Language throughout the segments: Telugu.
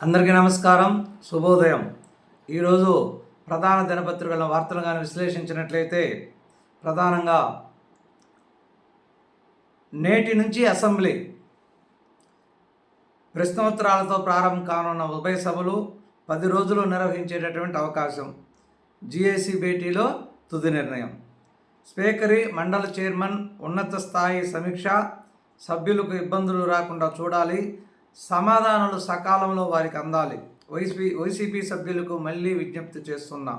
అందరికీ నమస్కారం శుభోదయం. ఈరోజు ప్రధాన దినపత్రికల వార్తలు కానీ విశ్లేషించినట్లయితే ప్రధానంగా నేటి నుంచి అసెంబ్లీ ప్రశ్నోత్తరాలతో ప్రారంభం కానున్న ఉభయ సభలు పది రోజులు నిర్వహించేటటువంటి అవకాశం. జిఏసీ భేటీలో తుది నిర్ణయం. స్పీకరీ మండల చైర్మన్ ఉన్నత స్థాయి సమీక్ష సభ్యులకు ఇబ్బందులు రాకుండా చూడాలి సమాధానాలు సకాలంలో వారికి అందాలి. వైసీపీ వైసీపీ సభ్యులకు మళ్ళీ విజ్ఞప్తి చేస్తున్నా.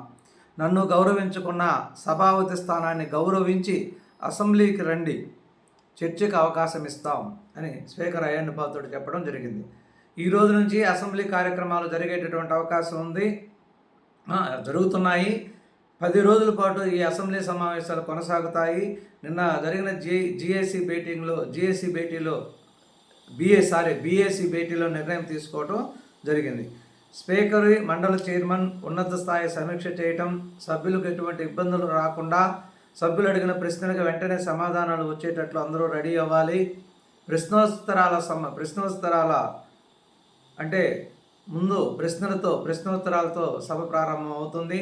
నన్ను గౌరవించుకున్న సభాపతి స్థానాన్ని గౌరవించి అసెంబ్లీకి రండి. చర్చకు అవకాశం ఇస్తాం అని స్పీకర్ అయ్యన్న పాత్రుడు చెప్పడం జరిగింది. ఈ రోజు నుంచి అసెంబ్లీ కార్యక్రమాలు జరిగేటటువంటి అవకాశం ఉంది. జరుగుతున్నాయి. పది రోజుల పాటు ఈ అసెంబ్లీ సమావేశాలు కొనసాగుతాయి. నిన్న జరిగిన జి జిఎస్సి భేటీలో జిఎస్సి భేటీలో బిఏ సారీ బీఏసీ భేటీలో నిర్ణయం తీసుకోవటం జరిగింది. స్పీకర్ మండల చైర్మన్ ఉన్నత స్థాయి సమీక్ష చేయటం సభ్యులకు ఎటువంటి ఇబ్బందులు రాకుండా సభ్యులు అడిగిన ప్రశ్నలకు వెంటనే సమాధానాలు వచ్చేటట్లు అందరూ రెడీ అవ్వాలి. ప్రశ్నోత్తరాల సమ ప్రశ్నోత్తరాల అంటే ముందు ప్రశ్నలతో ప్రశ్నోత్తరాలతో సభ ప్రారంభం అవుతుంది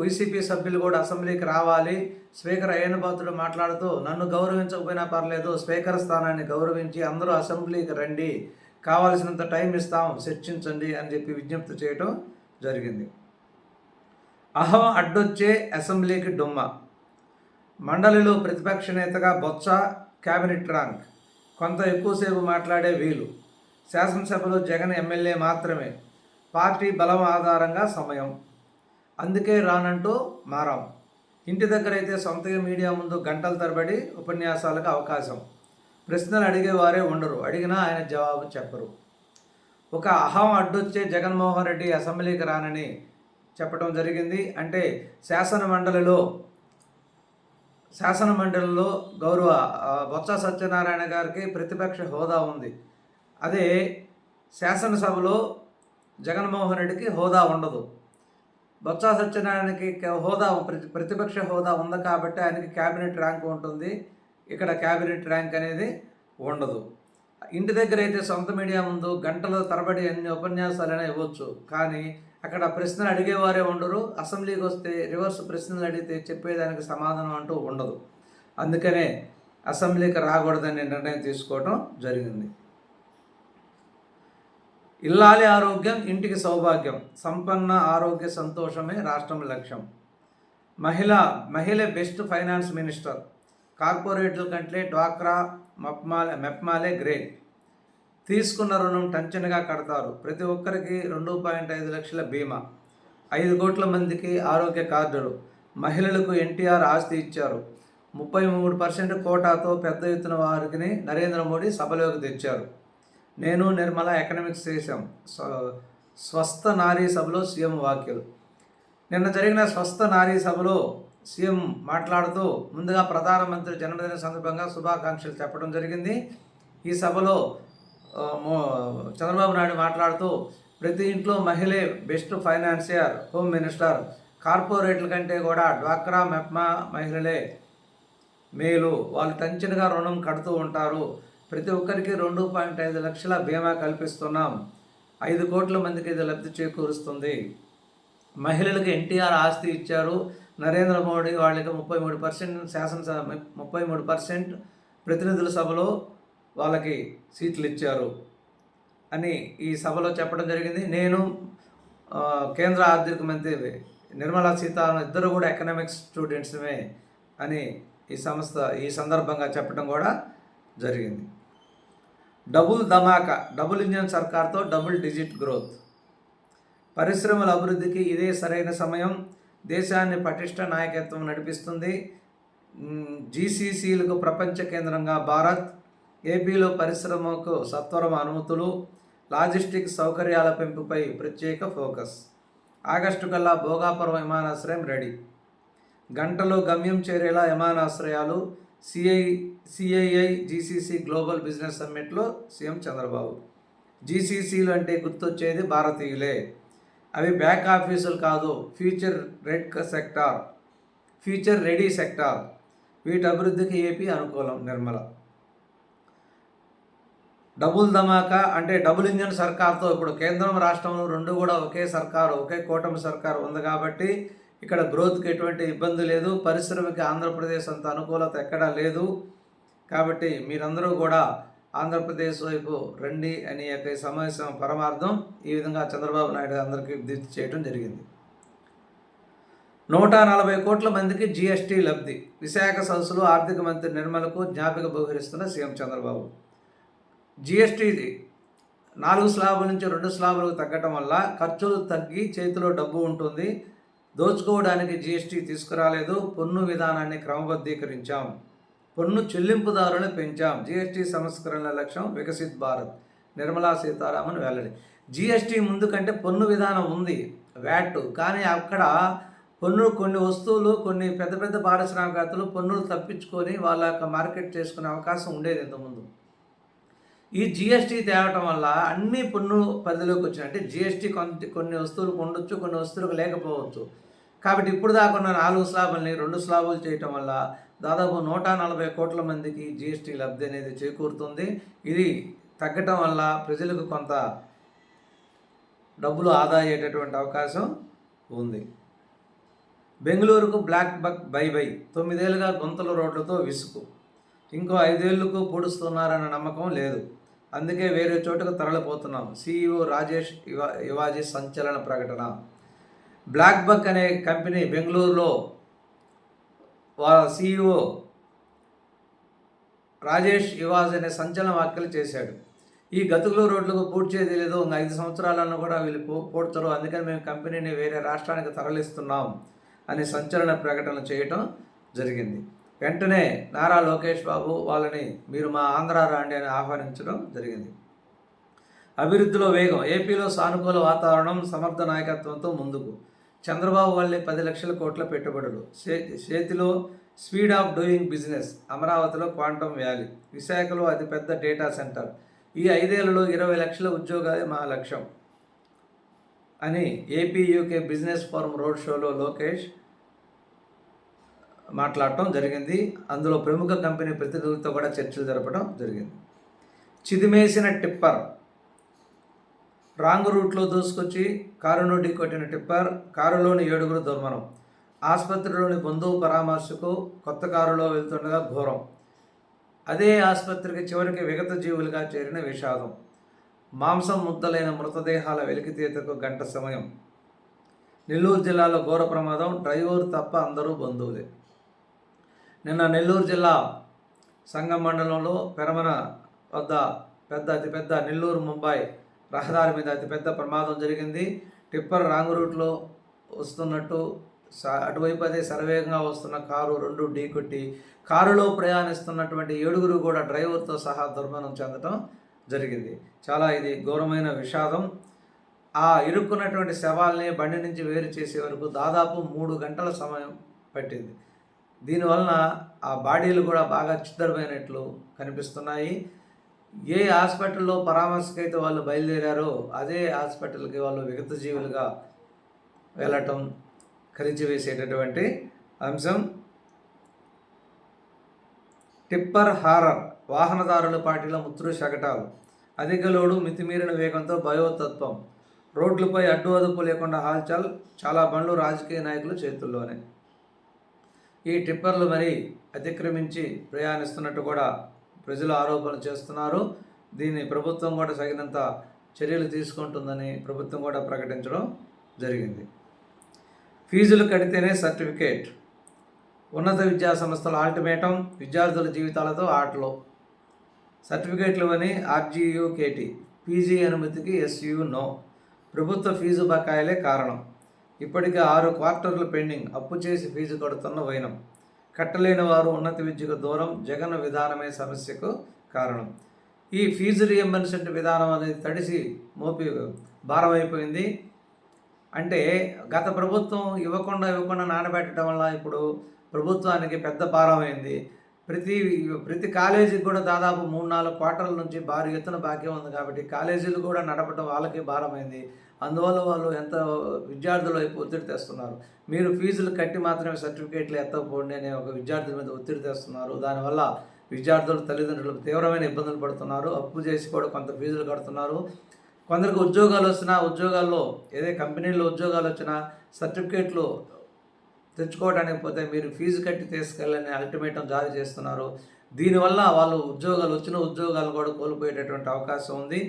వైసీపీ సభ్యులు కూడా అసెంబ్లీకి రావాలి. స్పీకర్ అయ్యనబాతుడు మాట్లాడుతూ నన్ను గౌరవించకపోయినా పర్లేదు స్పీకర్ స్థానాన్ని గౌరవించి అందరూ అసెంబ్లీకి రండి. కావాల్సినంత టైం ఇస్తాం చర్చించండి అని చెప్పి విజ్ఞప్తి చేయటం జరిగింది. అహం అడ్డొచ్చే అసెంబ్లీకి డుమ్మ. మండలిలో ప్రతిపక్ష నేతగా బొత్స క్యాబినెట్ ర్యాంక్. కొంత ఎక్కువసేపు మాట్లాడే వీలు. శాసనసభలో జగన్ ఎమ్మెల్యే మాత్రమే. పార్టీ బలం ఆధారంగా సమయం. అందుకే రానంటూ మారాం. ఇంటి దగ్గర అయితే సొంత మీడియా ముందు గంటల తరబడి ఉపన్యాసాలకు అవకాశం. ప్రశ్నలు అడిగేవారే ఉండరు. అడిగినా ఆయన జవాబు చెప్పరు. ఒక అహం అడ్డొచ్చే జగన్మోహన్ రెడ్డి అసెంబ్లీకి రానని చెప్పడం జరిగింది. అంటే శాసన మండలిలో శాసన మండలిలో గౌరవ బొత్స సత్యనారాయణ గారికి ప్రతిపక్ష హోదా ఉంది. అదే శాసనసభలో జగన్మోహన్ రెడ్డికి హోదా ఉండదు. బొత్స సత్యనారాయణకి హోదా ప్రతి ప్రతిపక్ష హోదా ఉంది కాబట్టి ఆయనకి క్యాబినెట్ ర్యాంక్ ఉంటుంది. ఇక్కడ క్యాబినెట్ ర్యాంక్ అనేది ఉండదు. ఇంటి దగ్గర అయితే సొంత మీడియా ముందు గంటల తరబడి అన్ని ఉపన్యాసాలైనా ఇవ్వచ్చు. కానీ అక్కడ ప్రశ్నలు అడిగేవారే ఉండరు. అసెంబ్లీకి వస్తే రివర్స్ ప్రశ్నలు అడిగితే చెప్పేదానికి సమాధానం అంటూ ఉండదు. అందుకనే అసెంబ్లీకి రాకూడదని నిర్ణయం తీసుకోవడం జరిగింది. ఇల్లాలి ఆరోగ్యం ఇంటికి సౌభాగ్యం. సంపన్న ఆరోగ్య సంతోషమే రాష్ట్రం లక్ష్యం. మహిళ మహిళ బెస్ట్ ఫైనాన్స్ మినిస్టర్. కార్పొరేట్ల కంటే డ్వాక్రా మప్మాలే మెప్మాలే గ్రేట్. తీసుకున్న రుణం టంచనగా కడతారు. ప్రతి ఒక్కరికి రెండు పాయింట్ ఐదు లక్షల బీమా. ఐదు కోట్ల మందికి ఆరోగ్య కార్డులు. మహిళలకు ఎన్టీఆర్ ఆస్తి ఇచ్చారు. ముప్పై మూడు పర్సెంట్ కోటాతో పెద్ద ఎత్తున వారికి నరేంద్ర మోడీ సభలోకి తెచ్చారు. నేను నిర్మల ఎకనామిక్స్ చేశాం. స్వస్థ నారీ సభలో సీఎం వ్యాఖ్యలు. నిన్న జరిగిన స్వస్థ నారీ సభలో సీఎం మాట్లాడుతూ ముందుగా ప్రధానమంత్రి జన్మదిన సందర్భంగా శుభాకాంక్షలు చెప్పడం జరిగింది. ఈ సభలో మో- చంద్రబాబు నాయుడు మాట్లాడుతూ ప్రతి ఇంట్లో మహిళే బెస్ట్ ఫైనాన్సియర్ హోమ్ మినిస్టర్ కార్పొరేట్ల కంటే కూడా డ్వాక్రా మెప్మా మహిళలే మేలు. వాళ్ళు టంచనగా రుణం కడుతూ ఉంటారు. ప్రతి ఒక్కరికి రెండు పాయింట్ ఐదు లక్షల బీమా కల్పిస్తున్నాం. ఐదు కోట్ల మందికి ఇది లబ్ధి చేకూరుస్తుంది. మహిళలకు ఎన్టీఆర్ ఆస్తి ఇచ్చారు. నరేంద్ర మోడీ వాళ్ళకి ముప్పై మూడు పర్సెంట్ శాసనసభ ముప్పై మూడు పర్సెంట్ ప్రతినిధుల సభలో వాళ్ళకి సీట్లు ఇచ్చారు అని ఈ సభలో చెప్పడం జరిగింది. నేను కేంద్ర ఆర్థిక మంత్రి నిర్మలా సీతారామన్ ఇద్దరు కూడా ఎకనామిక్స్ స్టూడెంట్స్మే అని ఈ సంస్థ ఈ సందర్భంగా చెప్పడం కూడా జరిగింది. డబుల్ ధమాకా డబుల్ ఇంజన్ సర్కార్తో డబుల్ డిజిట్ గ్రోత్ పరిశ్రమల అభివృద్ధికి ఇదే సరైన సమయం. దేశాన్ని పటిష్ట నాయకత్వం నడిపిస్తుంది. జీసీసీలకు ప్రపంచ కేంద్రంగా భారత్. ఏపీలో పరిశ్రమకు సత్వరం అనుమతులు. లాజిస్టిక్ సౌకర్యాల పెంపుపై ప్రత్యేక ఫోకస్. ఆగస్టు కల్లా భోగాపురం విమానాశ్రయం రెడీ. గంటలో గమ్యం చేరేలా విమానాశ్రయాలు. CI CII GCC global business సమ్మిట్లో CM Chandrababu. జీసీసీలు అంటే గుర్తొచ్చేది భారతీయులే. అవి బ్యాక్ ఆఫీసులు కాదు future ready sector future ready sector. వీటి అభివృద్ధికి ఏపీ అనుకూలం నిర్మల. డబుల్ ధమాకా అంటే డబుల్ ఇంజన్ సర్కార్తో ఇప్పుడు కేంద్రం రాష్ట్రంలో రెండు కూడా ఒకే సర్కారు ఒకే కూటమి సర్కారు ఉంది కాబట్టి ఇక్కడ గ్రోత్కి ఎటువంటి ఇబ్బంది లేదు. పరిశ్రమకి ఆంధ్రప్రదేశ్ అంత అనుకూలత ఎక్కడా లేదు. కాబట్టి మీరందరూ కూడా ఆంధ్రప్రదేశ్ వైపు రండి అని యొక్క సమావేశం పరమార్థం ఈ విధంగా చంద్రబాబు నాయుడు అందరికీ విజ్ఞప్తి చేయడం జరిగింది. నూట నలభై కోట్ల మందికి జీఎస్టీ లబ్ధి. విశాఖ సదస్సులో ఆర్థిక మంత్రి నిర్మలకు జ్ఞాపిక బహురిస్తున్న సీఎం చంద్రబాబు. జిఎస్టీ నాలుగు స్లాబుల నుంచి రెండు స్లాబులకు తగ్గటం వల్ల ఖర్చులు తగ్గి చేతిలో డబ్బు ఉంటుంది. దోచుకోవడానికి జీఎస్టీ తీసుకురాలేదు. పన్ను విధానాన్ని క్రమబద్ధీకరించాం. పన్ను చెల్లింపుదారులను పెంచాం. జీఎస్టీ సంస్కరణల లక్ష్యం వికసిత్ భారత్. నిర్మలా సీతారామన్ వెల్లడి. జీఎస్టీ ముందు కంటే పన్ను విధానం ఉంది. వ్యాట్ కానీ అక్కడ పన్ను కొన్ని వస్తువులు కొన్ని పెద్ద పెద్ద పారిశ్రామికవేత్తలు పన్నులు తప్పించుకొని వాళ్ళ యొక్క మార్కెట్ చేసుకునే అవకాశం ఉండేది ఇంతకుముందు. ఈ జిఎస్టీ తేవటం వల్ల అన్ని పన్ను పరిధిలోకి వచ్చినాయి అంటే జిఎస్టీ కొంత కొన్ని వస్తువులకు ఉండొచ్చు కొన్ని వస్తువులకు లేకపోవచ్చు. కాబట్టి ఇప్పుడు దాకా ఉన్న నాలుగు స్లాబుల్ని రెండు స్లాబులు చేయటం వల్ల దాదాపు నూట నలభై కోట్ల మందికి జిఎస్టీ లబ్ధి అనేది చేకూరుతుంది. ఇది తగ్గటం వల్ల ప్రజలకు కొంత డబ్బులు ఆదా అయ్యేటటువంటి అవకాశం ఉంది. బెంగళూరుకు బ్లాక్ బక్ బై బై తొమ్మిదేళ్ళుగా గుంతల రోడ్లతో విసుగు. ఇంకో ఐదేళ్ళకు పొడుస్తున్నారన్న నమ్మకం లేదు. అందుకే వేరే చోటుకు తరలిపోతున్నాం. సీఈఓ రాజేష్ యువ యువాజీ సంచలన ప్రకటన. బ్లాక్ బక్ అనే కంపెనీ బెంగళూరులో వాళ్ళ సీఈఓ రాజేష్ యువాజ్ అనే సంచలన వ్యాఖ్యలు చేశాడు. ఈ గతుకులు రోడ్లకు పూర్తి చేయలేదు ఇంకా ఐదు సంవత్సరాలను కూడా వీళ్ళు పో అందుకని మేము కంపెనీని వేరే రాష్ట్రానికి తరలిస్తున్నాం అనే సంచలన ప్రకటన చేయటం జరిగింది. వెంటనే నారా లోకేష్ బాబు వాళ్ళని మీరు మా ఆంధ్ర రాండి అని ఆహ్వానించడం జరిగింది. అభివృద్ధిలో వేగం ఏపీలో సానుకూల వాతావరణం సమర్థ నాయకత్వంతో ముందుకు. చంద్రబాబు వల్లే పది లక్షల కోట్ల పెట్టుబడులు. చేతిలో స్పీడ్ ఆఫ్ డూయింగ్ బిజినెస్ అమరావతిలో క్వాంటమ్ వ్యాలీ విశాఖలో అతిపెద్ద డేటా సెంటర్. ఈ ఐదేళ్ళలో ఇరవై లక్షల ఉద్యోగాలే మా లక్ష్యం. అని AP UK business forum road షోలో లోకేష్ మాట్లాడటం జరిగింది. అందులో ప్రముఖ కంపెనీ ప్రతినిధులతో కూడా చర్చలు జరపడం జరిగింది. చిదిమేసిన టిప్పర్. రాంగ్ రూట్లో దూసుకొచ్చి కారును కొట్టిన టిప్పర్ కారులోని ఏడుగురు దుర్మరం ఆసుపత్రిలోని బంధువు పరామర్శకు కొత్త కారులో వెళ్తుండగా ఘోరం. అదే ఆసుపత్రికి చివరికి విగత జీవులుగా చేరిన విషాదం. మాంసం ముద్దలైన మృతదేహాల వెలికితీతకు గంట సమయం. నెల్లూరు జిల్లాలో ఘోర ప్రమాదం. డ్రైవర్ తప్ప అందరూ బంధువులే. నిన్న నెల్లూరు జిల్లా సంగం మండలంలో పెరమన వద్ద పెద్ద అతిపెద్ద నెల్లూరు ముంబై రహదారి మీద అతిపెద్ద ప్రమాదం జరిగింది. టిప్పర్ రాంగ్ రూట్లో వస్తున్నట్టు అటువైపు అదే శరవేగంగా వస్తున్న కారు రెండు ఢీకొట్టి కారులో ప్రయాణిస్తున్నటువంటి ఏడుగురు కూడా డ్రైవర్తో సహా దుర్మరణం చెందడం జరిగింది. చాలా ఇది ఘోరమైన విషాదం. ఆ ఇరుక్కున్నటువంటి శవాల్ని బండి నుంచి వేరు చేసే వరకు దాదాపు మూడు గంటల సమయం పట్టింది. దీనివలన ఆ బాడీలు కూడా బాగా చిద్దరమైనట్లు కనిపిస్తున్నాయి. ఏ హాస్పిటల్లో పరామర్శకైతే వాళ్ళు బయలుదేరారో అదే హాస్పిటల్కి వాళ్ళు విగత జీవులుగా వెళ్ళటం వేసేటటువంటి అంశం. టిప్పర్ హారర్ వాహనదారుల పార్టీల ముత్రు శకటాలు అధిక లోడు మితిమీరిన వేగంతో భయోతత్వం. రోడ్లపై అడ్డు అదుపు లేకుండా హాల్చల్ చాలా బండ్లు రాజకీయ నాయకులు చేతుల్లోనే. ఈ టిప్పర్లు మరి అతిక్రమించి ప్రయాణిస్తున్నట్టు కూడా ప్రజలు ఆరోపణలు చేస్తున్నారు. దీన్ని ప్రభుత్వం కూడా తగినంత చర్యలు తీసుకుంటుందని ప్రభుత్వం కూడా ప్రకటించడం జరిగింది. ఫీజులు కడితేనే సర్టిఫికేట్. ఉన్నత విద్యా సంస్థల ఆల్టిమేటం విద్యార్థుల జీవితాలతో ఆటలో. సర్టిఫికేట్లు అని ఆర్జీయూ కేటీ పీజీ అనుమతికి ఎస్యు నో. ప్రభుత్వ ఫీజు బకాయిలే కారణం. ఇప్పటికే ఆరు క్వార్టర్లు పెండింగ్ అప్పు చేసి ఫీజు కడుతున్న వైనం. కట్టలేని వారు ఉన్నత విద్యకు దూరం జగన్ విధానమే సమస్యకు కారణం. ఈ ఫీజు రియంబర్స్మెంట్ విధానం అనేది తడిసి మోపి భారమైపోయింది. అంటే గత ప్రభుత్వం ఇవ్వకుండా ఇవ్వకుండా నానబెట్టడం వల్ల ఇప్పుడు ప్రభుత్వానికి పెద్ద భారమైంది. ప్రతి ప్రతి కాలేజీకి కూడా దాదాపు మూడు నాలుగు క్వార్టర్ల నుంచి భారీ ఎత్తున బాక్యం ఉంది కాబట్టి కాలేజీలు కూడా నడపడం వాళ్ళకి భారమైంది. అందువల్ల వాళ్ళు ఎంత విద్యార్థుల వైపు ఒత్తిడి తెస్తున్నారు. మీరు ఫీజులు కట్టి మాత్రమే సర్టిఫికేట్లు ఎత్తకపోండి అనే ఒక విద్యార్థుల మీద ఒత్తిడి తెస్తున్నారు. దానివల్ల విద్యార్థులు తల్లిదండ్రులు తీవ్రమైన ఇబ్బందులు పడుతున్నారు. అప్పు చేసి కూడా కొంత ఫీజులు కడుతున్నారు. కొందరికి ఉద్యోగాలు వచ్చినా ఉద్యోగాల్లో ఏదే కంపెనీల్లో ఉద్యోగాలు వచ్చినా సర్టిఫికేట్లు తెచ్చుకోవడానికి పోతే మీరు ఫీజు కట్టి తీసుకెళ్ళని అల్టిమేటం జారీ చేస్తున్నారు. దీనివల్ల వాళ్ళు ఉద్యోగాలు వచ్చిన ఉద్యోగాలు కూడా కోల్పోయేటటువంటి అవకాశం ఉంది.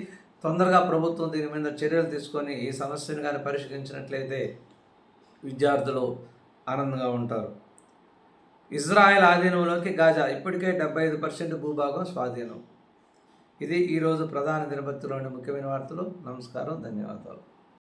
తొందరగా ప్రభుత్వం దీని మీద చర్యలు తీసుకొని ఈ సమస్యను కానీ పరిష్కరించినట్లయితే విద్యార్థులు ఆనందంగా ఉంటారు. ఇజ్రాయెల్ ఆధీనంలోకి గాజా ఇప్పటికే డెబ్బై ఐదు పర్సెంట్ భూభాగం స్వాధీనం. ఇది ఈరోజు ప్రధాన దినపత్రిలోని ముఖ్యమైన వార్తలు. నమస్కారం ధన్యవాదాలు.